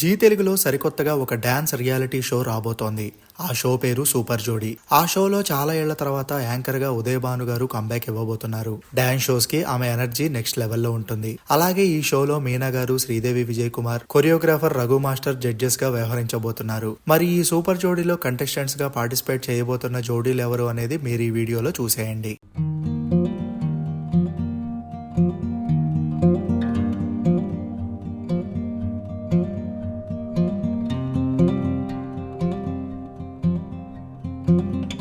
G తెలుగులో సరికొత్తగా ఒక డ్యాన్స్ రియాలిటీ షో రాబోతోంది. ఆ షో పేరు సూపర్ జోడీ. ఆ షోలో చాలా ఏళ్ళ తర్వాత యాంకర్గా ఉదయ్ భాను గారు కంబ్యాక్ ఇవ్వబోతున్నారు. డ్యాన్స్ షోస్కి ఆమె ఎనర్జీ నెక్స్ట్ లెవెల్లో ఉంటుంది. అలాగే ఈ షోలో మీనా గారు శ్రీదేవి విజయ్ కుమార్ కొరియోగ్రాఫర్ రఘు మాస్టర్ జడ్జెస్గా వ్యవహరించబోతున్నారు. మరి ఈ సూపర్ జోడీలో కంటెస్టెంట్స్గా పార్టిసిపేట్ చేయబోతున్న జోడీలు ఎవరు అనేది మీరు ఈ వీడియోలో చూసేయండి. thank mm -hmm. you